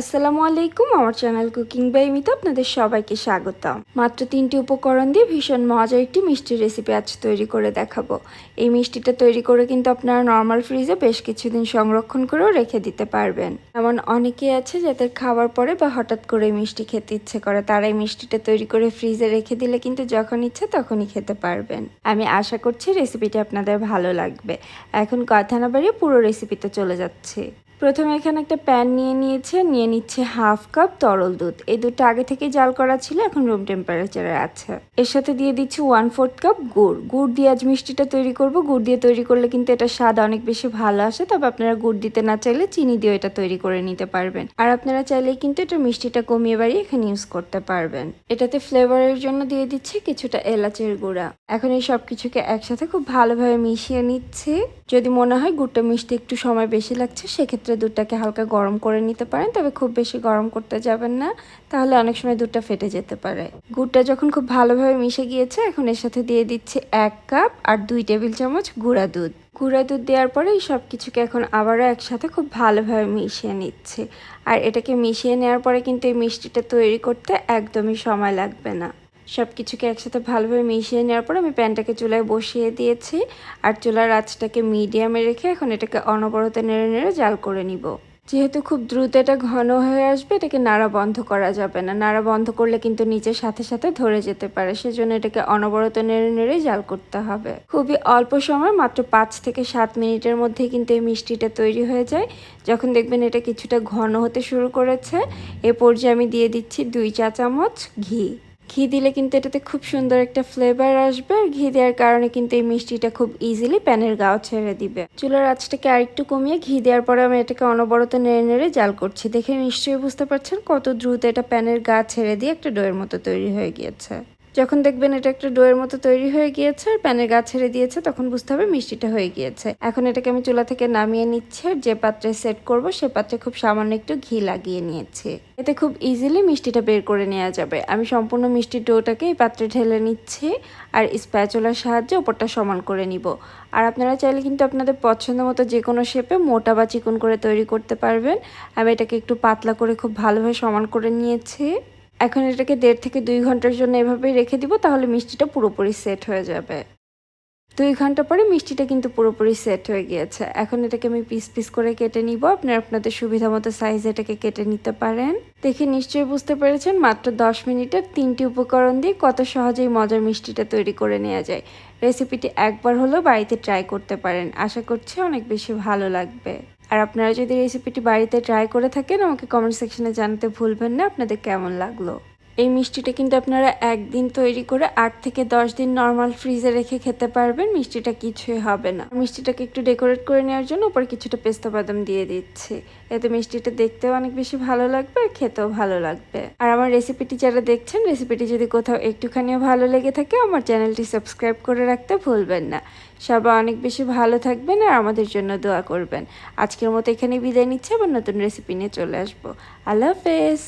আসসালামু আলাইকুম, আমার চ্যানেল কুকিং বাই মিতো আপনাদের সবাইকে স্বাগতম। মাত্র তিনটি উপকরণ দিয়ে ভীষণ মজার একটি মিষ্টির রেসিপি আজ তৈরি করে দেখাবো। এই মিষ্টিটা তৈরি করে কিন্তু আপনারা নর্মাল ফ্রিজে বেশ কিছুদিন সংরক্ষণ করেও রেখে দিতে পারবেন। এমন অনেকেই আছে যাদের খাওয়ার পরে বা হঠাৎ করে মিষ্টি খেতে ইচ্ছে করে, তারা এই মিষ্টিটা তৈরি করে ফ্রিজে রেখে দিলে কিন্তু যখন ইচ্ছে তখনই খেতে পারবেন। আমি আশা করছি রেসিপিটি আপনাদের ভালো লাগবে। এখন কথা না বাড়িয়ে পুরো রেসিপিতে চলে যাচ্ছে। প্রথমে এখানে একটা প্যান নিয়ে নিয়েছে, নিয়ে নিচ্ছে হাফ কাপ তরল দুধ। এই দুধটা আগে থেকে জাল করা ছিল, এখন রুম টেম্পারেচারে আছে। এর সাথে দিয়ে দিচ্ছি ওয়ান ফোর্থ কাপ গুড়। গুড় দিয়ে আজ মিষ্টিটা তৈরি করব। গুড় দিয়ে তৈরি করলে কিন্তু এটা স্বাদ অনেক বেশি ভালো আসে, তবে আপনারা গুড় দিতে না চাইলে চিনি দিয়ে এটা তৈরি করে নিতে পারবেন। আর আপনারা চাইলে কিন্তু এটা মিষ্টিটা কমিয়ে বাড়িয়ে এখানে ইউজ করতে পারবেন। এটাতে ফ্লেভারের জন্য দিয়ে দিচ্ছে কিছুটা এলাচের গুঁড়া। এখন এই সব কিছুকে একসাথে খুব ভালোভাবে মিশিয়ে নিচ্ছে। যদি মনে হয় গুড়টা মিষ্টি একটু সময় বেশি লাগছে, সেক্ষেত্রে দুধটাকে হালকা গরম করে নিতে পারেন, তবে খুব বেশি গরম করতে যাবেন না। তাহলে অনেক সময় দুধটা ফেটে যেতে পারে। গুড়টা যখন খুব ভালোভাবে মিশে গিয়েছে, এখন এর সাথে দিয়ে দিচ্ছে এক কাপ আর দুই টেবিল চামচ গুঁড়া দুধ। গুঁড়া দুধ দেওয়ার পরে এই সব কিছুকে এখন আবারও একসাথে খুব ভালোভাবে মিশিয়ে নিচ্ছে। আর এটাকে মিশিয়ে নেওয়ার পরে কিন্তু এই মিষ্টিটা তৈরি করতে একদমই সময় লাগবে না। সব কিছুকে একসাথে ভালোভাবে মিশিয়ে নেওয়ার পর আমি প্যানটাকে চুলায় বসিয়ে দিয়েছি আর চুলার আঁচটাকে মিডিয়ামে রেখে এখন এটাকে অনবরত নেড়ে নেড়ে জাল করে নিব। যেহেতু খুব দ্রুত এটা ঘন হয়ে আসবে, এটাকে নাড়া বন্ধ করা যাবে না। নাড়া বন্ধ করলে কিন্তু নিচের সাথে সাথে ধরে যেতে পারে, সেজন্য এটাকে অনবরত নেড়ে নেড়ে জাল করতে হবে। খুবই অল্প সময়, মাত্র পাঁচ থেকে সাত মিনিটের মধ্যেই কিন্তু এই মিষ্টিটা তৈরি হয়ে যায়। যখন দেখবেন এটা কিছুটা ঘন হতে শুরু করেছে, এ পর্যায়ে আমি দিয়ে দিচ্ছি দুই চা চামচ ঘি। ঘি দিলে কিন্তু এটাতে খুব সুন্দর একটা ফ্লেভার আসবে। আর ঘি দেওয়ার কারণে কিন্তু এই মিষ্টিটা খুব ইজিলি প্যানের গাও ছেড়ে দিবে। চুলার আঁচটাকে আরেকটু কমিয়ে ঘি দেওয়ার পরে আমি এটাকে অনবরত নেড়ে নেড়ে জাল করছি। দেখে নিশ্চয়ই বুঝতে পারছেন কত দ্রুত এটা প্যানের গা ছেড়ে দিয়ে একটা ডোয়ের মতো তৈরি হয়ে গিয়েছে। যখন দেখবেন এটা একটা ডোয়ের মতো তৈরি হয়ে গিয়েছে, আর প্যানের গা ছেড়ে দিয়েছে, তখন বুঝতে হবে মিষ্টিটা হয়ে গিয়েছে। এখন এটাকে আমি চুলা থেকে নামিয়ে নিচ্ছি, আর যে পাত্রে সেট করব, সে পাত্রে খুব সামান্য একটু ঘি লাগিয়ে নিয়েছি। এতে খুব ইজিলি মিষ্টিটা বের করে নেওয়া যাবে। আমি সম্পূর্ণ মিষ্টির ডোটাকে এই পাত্রে ঢেলে নিচ্ছি, আর স্প্যাচুলার সাহায্যে ওপরটা সমান করে নিব। আর আপনারা চাইলে কিন্তু আপনাদের পছন্দ মতো যে কোনো শেপে মোটা বা চিকন করে তৈরি করতে পারবেন। আমি এটাকে একটু পাতলা করে খুব ভালোভাবে সমান করে নিয়েছি। এখন এটাকে দেড় থেকে দুই ঘণ্টার জন্য এভাবেই রেখে দিব, তাহলে মিষ্টিটা পুরোপুরি সেট হয়ে যাবে। দুই ঘণ্টা পরে মিষ্টিটা কিন্তু পুরোপুরি সেট হয়ে গিয়েছে। এখন এটাকে আমি পিস পিস করে কেটে নিব। আপনারা আপনাদের সুবিধা মতো সাইজ এটাকে কেটে নিতে পারেন। দেখে নিশ্চয়ই বুঝতে পেরেছেন, মাত্র দশ মিনিটের তিনটি উপকরণ দিয়ে কত সহজেই মজার মিষ্টিটা তৈরি করে নেওয়া যায়। রেসিপিটি একবার হলেও বাড়িতে ট্রাই করতে পারেন। আশা করছি অনেক বেশি ভালো লাগবে। আর আপনারা যদি রেসিপিটি বাড়িতে ট্রাই করে থাকেন, আমাকে কমেন্ট সেকশনে জানাতে ভুলবেন না। আপনাদের কেমন লাগল? এই মিষ্টিটা কিন্তু আপনারা একদিন তৈরি করে আট থেকে দশ দিন নর্মাল ফ্রিজে রেখে খেতে পারবেন। মিষ্টিটা কিছুই হবে না। মিষ্টিটাকে একটু ডেকোরেট করে নেওয়ার জন্য উপরে কিছুটা পেস্তা বাদাম দিয়ে দিচ্ছি। এতে মিষ্টিটা দেখতেও অনেক বেশি ভালো লাগবে, আর খেতেও ভালো লাগবে। আর আমার রেসিপিটি যারা দেখছেন রেসিপিটি যদি কোথাও একটুখানিও ভালো লেগে থাকে, আমার চ্যানেলটি সাবস্ক্রাইব করে রাখতে ভুলবেন না। সবাই অনেক বেশি ভালো থাকবেন আর আমাদের জন্য দোয়া করবেন। আজকের মতো এখানে বিদায় নিচ্ছে, আবার নতুন রেসিপি নিয়ে চলে আসব। আল্লাহ হাফেজ!